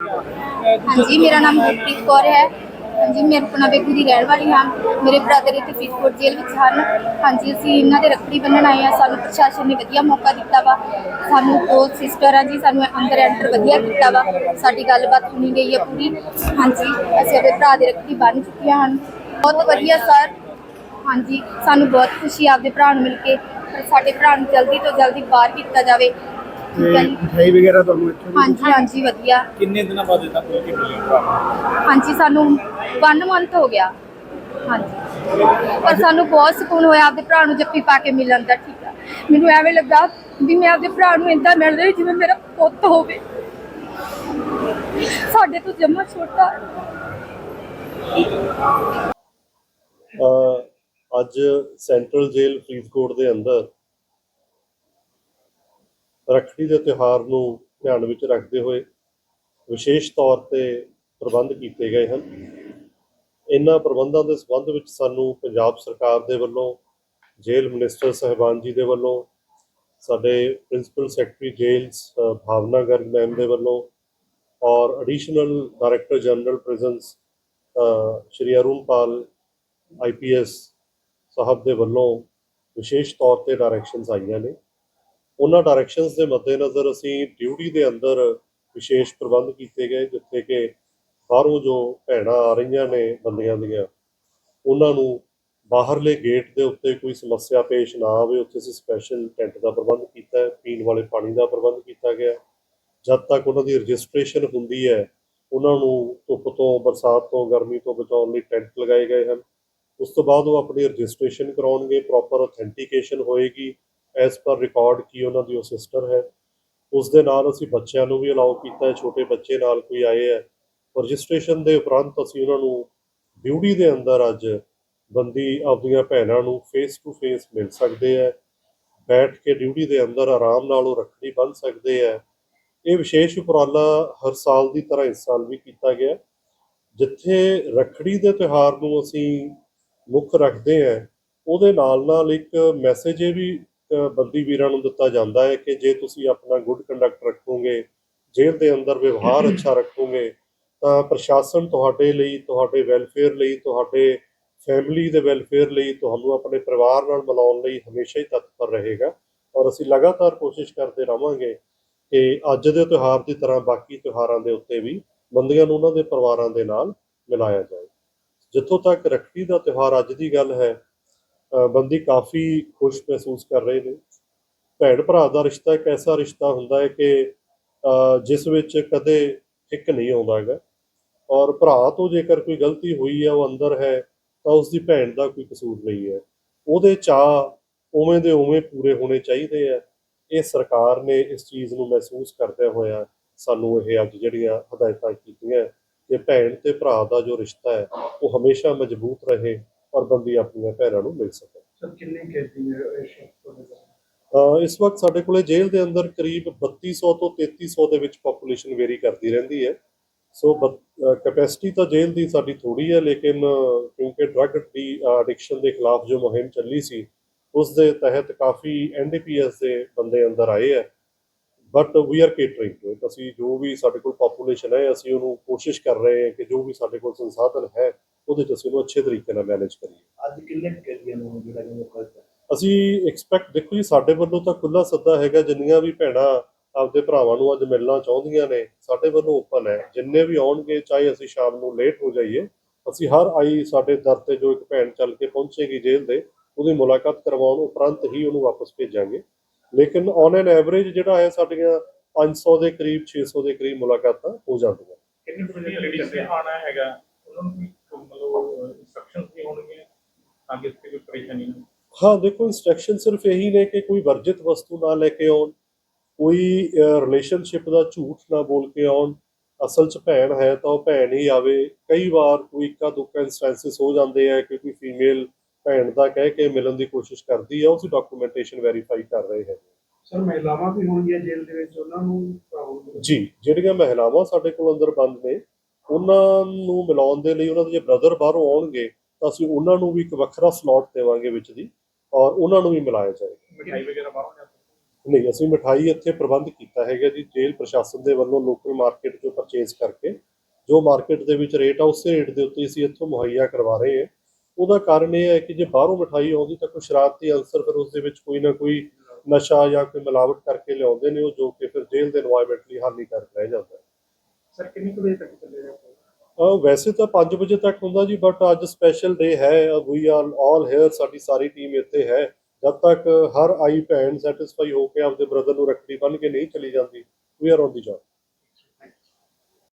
ਹਾਂਜੀ, ਮੇਰਾ ਨਾਮ ਗੁਰਪ੍ਰੀਤ ਕੌਰ ਹੈ। ਹਾਂਜੀ ਮੈਂ ਆਪਣਾ ਬੇਗੂ ਦੀ ਰਹਿਣ ਵਾਲੀ ਹਾਂ। ਮੇਰੇ ਬ੍ਰਦਰ ਇੱਥੇ ਫਰੀਦਕੋਟ ਜੇਲ੍ਹ ਵਿੱਚ ਹਨ। ਹਾਂਜੀ, ਅਸੀਂ ਇਹਨਾਂ ਦੇ ਰੱਖੜੀ ਬੰਨਣ ਆਏ ਹਾਂ। ਸਾਨੂੰ ਪ੍ਰਸ਼ਾਸਨ ਨੇ ਵਧੀਆ ਮੌਕਾ ਦਿੱਤਾ ਵਾ। ਸਾਨੂੰ ਦੋ ਸਿਸਟਰ ਆ ਜੀ, ਸਾਨੂੰ ਅੰਦਰ ਐਂਟਰ ਵਧੀਆ ਕੀਤਾ ਵਾ। ਸਾਡੀ ਗੱਲਬਾਤ ਸੁਣੀ ਗਈ ਹੈ ਪੂਰੀ। ਹਾਂਜੀ, ਅਸੀਂ ਆਪਣੇ ਭਰਾ ਦੇ ਰੱਖੜੀ ਬੰਨ ਚੁੱਕੀਆਂ ਹਨ। ਬਹੁਤ ਵਧੀਆ ਸਰ ਹਾਂਜੀ, ਸਾਨੂੰ ਬਹੁਤ ਖੁਸ਼ੀ ਆਪਦੇ ਭਰਾ ਨੂੰ ਮਿਲ ਕੇ। ਸਾਡੇ ਭਰਾ ਨੂੰ ਜਲਦੀ ਤੋਂ ਜਲਦੀ ਬਾਹਰ ਕੀਤਾ ਜਾਵੇ। ਤੇ ਜੀ। ਮਿਠਾਈ ਵਗੈਰਾ ਤੁਹਾਨੂੰ ਇੱਥੋਂ ਹਾਂਜੀ ਹਾਂਜੀ ਵਧੀਆ। ਕਿੰਨੇ ਦਿਨਾਂ ਬਾਅਦ ਇਦਾਂ ਕੋਈ ਕਿ ਮਿਲਿਆ ਭਰਾ? ਹਾਂਜੀ ਸਾਨੂੰ 1 ਮੰਥ ਹੋ ਗਿਆ। ਹਾਂਜੀ। ਪਰ ਸਾਨੂੰ ਬਹੁਤ ਸਕੂਨ ਹੋਇਆ ਆਪਦੇ ਭਰਾ ਨੂੰ ਜੱਫੀ ਪਾ ਕੇ ਮਿਲਣ ਦਾ ਠੀਕ ਆ। ਮੈਨੂੰ ਐਵੇਂ ਲੱਗਾ ਵੀ ਮੈਂ ਆਪਦੇ ਭਰਾ ਨੂੰ ਇੰਦਾ ਮਿਲ ਰਹੀ ਜਿਵੇਂ ਮੇਰਾ ਪੁੱਤ ਹੋਵੇ। ਸਾਡੇ ਤੋਂ ਜੰਮਾ ਛੋਟਾ ਅ, ਅੱਜ ਸੈਂਟਰਲ ਜੇਲ੍ਹ ਫਰੀਦਕੋਟ ਦੇ ਅੰਦਰ ਰੱਖੜੀ ਦੇ ਤਿਉਹਾਰ ਨੂੰ ਧਿਆਨ ਵਿੱਚ ਰੱਖਦੇ ਹੋਏ ਵਿਸ਼ੇਸ਼ ਤੌਰ ਤੇ ਪ੍ਰਬੰਧ ਕੀਤੇ ਗਏ ਹਨ। ਇਹਨਾਂ ਪ੍ਰਬੰਧਾਂ ਦੇ ਸੰਬੰਧ ਵਿੱਚ ਸਾਨੂੰ ਪੰਜਾਬ ਸਰਕਾਰ ਦੇ ਵੱਲੋਂ, ਜੇਲ੍ਹ ਮਿਨਿਸਟਰ ਸਹਿਬਾਨ ਜੀ ਦੇ ਵੱਲੋਂ, ਸਾਡੇ ਪ੍ਰਿੰਸੀਪਲ ਸੈਕਟਰੀ ਜੇਲਸ ਭਾਵਨਾ ਗਰਗ ਮੈਮ ਦੇ ਵੱਲੋਂ ਔਰ additional director general prisons Shri Arun Pal IPS ਸਾਹਿਬ ਦੇ ਵੱਲੋਂ ਵਿਸ਼ੇਸ਼ ਤੌਰ ਤੇ ਡਾਇਰੈਕਸ਼ਨਸ ਆਈਆਂ ਨੇ। ਉਹਨਾਂ ਡਾਇਰੈਕਸ਼ਨਸ ਦੇ ਮੱਦੇਨਜ਼ਰ ਅਸੀਂ ਡਿਊਟੀ ਦੇ ਅੰਦਰ ਵਿਸ਼ੇਸ਼ ਪ੍ਰਬੰਧ ਕੀਤੇ ਗਏ, ਜਿੱਥੇ ਕਿ ਬਾਹਰੋਂ ਜੋ ਭੈਣਾਂ ਆ ਰਹੀਆਂ ਨੇ ਬੰਦੀਆਂ ਦੀਆਂ, ਉਹਨਾਂ ਨੂੰ ਬਾਹਰਲੇ ਗੇਟ ਦੇ ਉੱਤੇ ਕੋਈ ਸਮੱਸਿਆ ਪੇਸ਼ ਨਾ ਆਵੇ। ਉੱਥੇ ਅਸੀਂ ਸਪੈਸ਼ਲ ਟੈਂਟ ਦਾ ਪ੍ਰਬੰਧ ਕੀਤਾ ਹੈ, ਪੀਣ ਵਾਲੇ ਪਾਣੀ ਦਾ ਪ੍ਰਬੰਧ ਕੀਤਾ ਗਿਆ। ਜਦ ਤੱਕ ਉਹਨਾਂ ਦੀ ਰਜਿਸਟ੍ਰੇਸ਼ਨ ਹੁੰਦੀ ਹੈ, ਉਹਨਾਂ ਨੂੰ ਧੁੱਪ ਤੋਂ, ਬਰਸਾਤ ਤੋਂ, ਗਰਮੀ ਤੋਂ ਬਚਾਉਣ ਲਈ ਟੈਂਟ ਲਗਾਏ ਗਏ ਹਨ। ਉਸ ਤੋਂ ਬਾਅਦ ਉਹ ਆਪਣੀ ਰਜਿਸਟ੍ਰੇਸ਼ਨ ਕਰਾਉਣਗੇ ਪ੍ਰੋਪਰ ਅਥੈਂਟੀਕੇਸ਼ਨ ਹੋਏਗੀ। ਐਸ ਪਰ ਰਿਕਾਰਡ ਕੀ ਉਹਨਾਂ ਦੀ, ਉਹ ਸਿਸਟਰ ਹੈ। ਉਸ ਦੇ ਨਾਲ ਅਸੀਂ ਬੱਚਿਆਂ ਨੂੰ ਵੀ ਅਲਾਉ ਕੀਤਾ ਹੈ, ਛੋਟੇ ਬੱਚੇ ਨਾਲ ਕੋਈ ਆਏ ਹੈ। ਰਜਿਸਟ੍ਰੇਸ਼ਨ ਦੇ ਉਪਰੰਤ ਅਸੀਂ ਉਹਨਾਂ ਨੂੰ ਡਿਊਟੀ ਦੇ ਅੰਦਰ ਅੱਜ ਬੰਦੀ ਆਪਣੀਆਂ ਭੈਣਾਂ ਨੂੰ ਫੇਸ ਟੂ ਫੇਸ ਮਿਲ ਸਕਦੇ ਹੈ। ਬੈਠ ਕੇ ਡਿਊਟੀ ਦੇ ਅੰਦਰ ਆਰਾਮ ਨਾਲ ਉਹ ਰੱਖੜੀ ਬੰਨ੍ਹ ਸਕਦੇ ਹੈ। ਇਹ ਵਿਸ਼ੇਸ਼ ਉਪਰਾਲਾ ਹਰ ਸਾਲ ਦੀ ਤਰ੍ਹਾਂ ਇਸ ਸਾਲ ਵੀ ਕੀਤਾ ਗਿਆ। ਜਿੱਥੇ ਰੱਖੜੀ ਦੇ ਤਿਉਹਾਰ ਨੂੰ ਅਸੀਂ ਮੁੱਖ ਰੱਖਦੇ ਹਾਂ, ਉਹਦੇ ਨਾਲ ਨਾਲ ਇੱਕ ਮੈਸੇਜ ਇਹ ਵੀ ਬੰਦੀ ਵੀਰਾਂ ਨੂੰ ਦਿੱਤਾ ਜਾਂਦਾ ਹੈ ਕਿ ਜੇ ਤੁਸੀਂ ਆਪਣਾ ਗੁੱਡ ਕੰਡਕਟ ਰੱਖੋਗੇ, ਜੇਲ੍ਹ ਦੇ ਅੰਦਰ ਵਿਵਹਾਰ ਅੱਛਾ ਰੱਖੋਗੇ, ਤਾਂ ਪ੍ਰਸ਼ਾਸਨ ਤੁਹਾਡੇ ਲਈ, ਤੁਹਾਡੇ ਵੈਲਫੇਅਰ ਲਈ, ਤੁਹਾਡੇ ਫੈਮਿਲੀ ਦੇ ਵੈਲਫੇਅਰ ਲਈ, ਤੁਹਾਨੂੰ ਆਪਣੇ ਪਰਿਵਾਰ ਨਾਲ ਮਿਲਾਉਣ ਲਈ ਹਮੇਸ਼ਾ ਹੀ ਤਤਪਰ ਰਹੇਗਾ। ਔਰ ਅਸੀਂ ਲਗਾਤਾਰ ਕੋਸ਼ਿਸ਼ ਕਰਦੇ ਰਵਾਂਗੇ ਕਿ ਅੱਜ ਦੇ ਤਿਉਹਾਰ ਦੀ ਤਰ੍ਹਾਂ ਬਾਕੀ ਤਿਉਹਾਰਾਂ ਦੇ ਉੱਤੇ ਵੀ ਬੰਦੀਆਂ ਨੂੰ ਉਹਨਾਂ ਦੇ ਪਰਿਵਾਰਾਂ ਦੇ ਨਾਲ ਮਿਲਾਇਆ ਜਾਏ। ਜਿੱਥੋਂ ਤੱਕ ਰੱਖੜੀ ਦਾ ਤਿਉਹਾਰ ਅੱਜ ਦੀ ਗੱਲ ਹੈ ਬੰਦੀ ਕਾਫੀ ਖੁਸ਼ ਮਹਿਸੂਸ ਕਰ ਰਹੇ ਨੇ। ਭੈਣ ਭਰਾ ਦਾ ਰਿਸ਼ਤਾ ਇੱਕ ਐਸਾ ਰਿਸ਼ਤਾ ਹੁੰਦਾ ਹੈ ਕਿ ਜਿਸ ਵਿੱਚ ਕਦੇ ਇੱਕ ਨਹੀਂ ਆਉਂਦਾ ਹੈਗਾ। ਔਰ ਭਰਾ ਤੋਂ ਜੇਕਰ ਕੋਈ ਗਲਤੀ ਹੋਈ ਹੈ, ਉਹ ਅੰਦਰ ਹੈ, ਤਾਂ ਉਸ ਦੀ ਭੈਣ ਦਾ ਕੋਈ ਕਸੂਰ ਨਹੀਂ ਹੈ। ਉਹਦੇ ਚਾਹ ਉਵੇਂ ਦੇ ਉਵੇਂ ਪੂਰੇ ਹੋਣੇ ਚਾਹੀਦੇ ਆ। ਇਹ ਸਰਕਾਰ ਨੇ ਇਸ ਚੀਜ਼ ਨੂੰ ਮਹਿਸੂਸ ਕਰਦੇ ਹੋਇਆ ਸਾਨੂੰ ਇਹ ਅੱਜ ਜਿਹੜੀਆਂ ਹਦਾਇਤਾਂ ਕੀਤੀਆਂ, ਕਿ ਭੈਣ ਤੇ ਭਰਾ ਦਾ ਜੋ ਰਿਸ਼ਤਾ ਹੈ, ਉਹ ਹਮੇਸ਼ਾ ਮਜ਼ਬੂਤ ਰਹੇ। ਔਰ ਬੰਦੀ ਆਪਣੀਆਂ ਭੈਣਾਂ ਨੂੰ ਮਿਲ ਸਕੇ ਸਰ ਕਿੰਨੇ ਕੈਦੀ ਨੇ ਇਸ? ਅਹ ਇਸ ਵਕਤ ਸਾਡੇ ਕੋਲੇ ਜੇਲ੍ਹ ਦੇ ਅੰਦਰ ਕਰੀਬ 3200 ਤੋਂ 3300 ਦੇ ਵਿੱਚ ਪੋਪੂਲੇਸ਼ਨ ਵੇਰੀ ਕਰਦੀ ਰਹਿੰਦੀ ਹੈ। ਸੋ ਕੈਪੈਸਿਟੀ ਤਾਂ ਜੇਲ੍ਹ ਦੀ ਸਾਡੀ ਥੋੜੀ ਹੈ ਲੇਕਿਨ ਕਿਉਂਕਿ ਡਰੱਗ ਦੀ ਐਡਿਕਸ਼ਨ ਦੇ ਖਿਲਾਫ ਜੋ ਮੁਹਿੰਮ ਚੱਲੀ ਸੀ ਉਸ ਦੇ ਤਹਿਤ ਕਾਫੀ ਐਨਡੀਪੀਐਸ ਦੇ ਬੰਦੇ ਅੰਦਰ ਆਏ ਹੈ। But we are catering to it ਅਸੀਂ ਜੋ ਵੀ ਸਾਡੇ ਕੋਲ ਪੋਪੂਲੇਸ਼ਨ ਹੈ ਅਸੀਂ ਉਹਨੂੰ ਕੋਸ਼ਿਸ਼ ਕਰ ਰਹੇ ਹਾਂ ਕਿ ਜੋ ਵੀ ਸਾਡੇ ਕੋਲ ਸੰਸਾਧਨ ਹੈ ਉਹਦੇ 'ਚ ਅਸੀਂ ਉਹਨੂੰ ਅੱਛੇ ਤਰੀਕੇ ਨਾਲ ਮੈਨੇਜ ਕਰੀਏ। ਅੱਜ ਕਿੰਨੇ ਕੁ ਕੈਦੀਆਂ ਨੂੰ ਜਿਹੜਾ ਕਿ ਮੌਕਾ ਦਿੱਤਾ ਅਸੀਂ ਐਕਸਪੈਕਟ ਦੇਖੋ ਜੀ ਸਾਡੇ ਵੱਲੋਂ ਤਾਂ ਖੁੱਲਾ ਸੱਦਾ ਹੈਗਾ ਜਿੰਨੀਆਂ ਵੀ ਭੈਣਾਂ ਆਪਦੇ ਭਰਾਵਾਂ ਨੂੰ ਅੱਜ ਮਿਲਣਾ ਚਾਹੁੰਦੀਆਂ ਨੇ ਸਾਡੇ ਵੱਲੋਂ ਓਪਨ ਹੈ। ਜਿੰਨੇ ਵੀ ਆਉਣਗੇ ਚਾਹੇ ਅਸੀਂ ਸ਼ਾਮ ਨੂੰ ਲੇਟ ਹੋ ਜਾਈਏ ਅਸੀਂ ਹਰ ਆਈ ਸਾਡੇ ਦਰ ਤੇ ਜੋ ਇੱਕ ਭੈਣ ਚੱਲ ਕੇ ਪਹੁੰਚੇਗੀ ਜੇਲ੍ਹ ਦੇ ਉਹਦੀ ਮੁਲਾਕਾਤ ਕਰਵਾਉਣ ਉਪਰੰਤ ਹੀ ਉਹਨੂੰ ਵਾਪਸ ਭੇਜਾਂਗੇ। ਲੇਕਿਨ ਔਨ ਐਨ ਐਵਰੇਜ ਜਿਹੜਾ ਹੈ ਸਾਡੀਆਂ 500 ਦੇ ਕਰੀਬ 600 ਦੇ ਕਰੀਬ ਮੁਲਾਕਾਤਾਂ ਹੋ ਜਾਂਦੀਆਂ। ਕਿੰਨੇ ਬੰਦੇ ਲੇਡੀਜ਼ ਆਣਾ ਹੈਗਾ? ਉਹਨਾਂ ਨੂੰ ਵੀ ਮਤਲਬ ਇਨਸਟਰਕਸ਼ਨਸ ਵੀ ਹੋਣਗੇ ਇਸ ਤੇ ਕੋਈ ਪਰੇਸ਼ਾਨੀ ਨਾ ਹਾਂ ਦੇਖੋ ਇਨਸਟਰਕਸ਼ਨ ਸਿਰਫ ਇਹੀ ਨੇ ਕਿ ਕੋਈ ਵਰਜਿਤ ਵਸਤੂ ਨਾ ਲੈ ਕੇ ਆਉਣ ਕੋਈ ਰਿਲੇਸ਼ਨਸ਼ਿਪ ਦਾ ਝੂਠ ਨਾ ਬੋਲ ਕੇ ਆਉਣ ਅਸਲ 'ਚ ਭੈਣ ਹੈ ਤਾਂ ਉਹ ਭੈਣ ਹੀ ਆਵੇ। ਕਈ ਵਾਰ ਕੋਈ ਇੱਕਾ ਦੁੱਕਾ ਇੰਸਟੈਂਸਸ ਹੋ ਜਾਂਦੇ ਆ ਕਿ ਕੋਈ ਫੀਮੇਲ ਭੈਣ ਦਾ ਕਹਿ ਕੇ ਮਿਲਣ ਦੀ ਕੋਸ਼ਿਸ਼ ਕਰਦੀ ਆ ਉਸ ਡਾਕੂਮੈਂਟੇਸ਼ਨ ਵੈਰੀਫਾਈ ਕਰ ਰਹੇ ਹੈ ਸਰ ਮਹਿਲਾਵਾਂ ਵੀ ਹੋਣਗੀਆਂ ਜੇਲ੍ਹ ਦੇ ਵਿੱਚ ਉਹਨਾਂ ਨੂੰ ਜੀ ਜਿਹੜੀਆਂ ਮਹਿਲਾਵਾਂ ਸਾਡੇ ਕੋਲ ਅੰਦਰ ਬੰਦ ਨੇ ਉਹਨਾਂ ਨੂੰ ਮਿਲਾਉਣ ਦੇ ਲਈ ਉਹਨਾਂ ਦੇ ਜੇ ਬ੍ਰਦਰ ਬਾਹਰੋਂ ਆਉਣਗੇ ਤਾਂ ਅਸੀਂ ਉਹਨਾਂ ਨੂੰ ਵੀ ਇੱਕ ਵੱਖਰਾ ਸਲੌਟ ਦੇਵਾਂਗੇ ਵਿੱਚ ਦੀ ਔਰ ਉਹਨਾਂ ਨੂੰ ਵੀ ਮਿਲਾਇਆ ਜਾਏਗਾ। ਮਿਠਾਈ ਵਗੈਰਾ ਬਾਹਰੋਂ ਨਹੀਂ ਅਸੀਂ ਮਿਠਾਈ ਇੱਥੇ ਪ੍ਰਬੰਧ ਕੀਤਾ ਹੈਗਾ ਜੀ ਜੇਲ੍ਹ ਪ੍ਰਸ਼ਾਸਨ ਦੇ ਵੱਲੋਂ ਲੋਕਲ ਮਾਰਕੀਟ ਤੋਂ ਪਰਚੇਸ ਕਰਕੇ। ਜੋ ਮਾਰਕੀਟ ਦੇ ਵਿੱਚ ਰੇਟ ਆ ਉਸੇ ਰੇਟ ਦੇ ਉੱਤੇ ਅਸੀਂ ਇੱਥੋਂ ਮੁਹੱਈਆ ਕਰਵਾ ਰਹੇ ਹਾਂ। ਉਹਦਾ ਕਾਰਨ ਇਹ ਹੈ ਕਿ ਜੇ ਬਾਹਰੋਂ ਮਠਾਈ ਆਉਂਦੀ ਤਾਂ ਕੋਈ ਸ਼ਰਾਰਤੀ ਅਨਸਰ ਫਿਰ ਉਸ ਦੇ ਵਿੱਚ ਕੋਈ ਨਾ ਕੋਈ ਨਸ਼ਾ ਜਾਂ ਕੋਈ ਮਿਲਾਵਟ ਕਰਕੇ ਲਿਆਉਂਦੇ ਨੇ ਉਹ ਜੋ ਕਿ ਫਿਰ ਜੇਲ੍ਹ ਦੇ এনवायरमेंट ਲਈ ਹਾਨੀਕਾਰਕ ਰਹਿ ਜਾਂਦਾ ਹੈ। ਸਰ ਕਿੰਨੀ ਕੁ ਵਜੇ ਤੱਕ ਚੱਲੇਗਾ? ਵੈਸੇ ਤਾਂ 5 ਵਜੇ ਤੱਕ ਹੁੰਦਾ ਜੀ ਬਟ ਅੱਜ ਸਪੈਸ਼ਲ ਡੇ ਹੈ ਵੀ ਆਰ ਆਲ ਹੇਅਰ ਸਾਡੀ ਸਾਰੀ ਟੀਮ ਇੱਥੇ ਹੈ। ਜਦ ਤੱਕ ਹਰ ਆਈ ਭੈਣ ਸੈਟੀਸਫਾਈ ਹੋ ਕੇ ਆਪਦੇ ਬ੍ਰਦਰ ਨੂੰ ਰੱਖੜੀ ਬੰਨ ਕੇ ਨਹੀਂ ਚਲੀ ਜਾਂਦੀ we are on the job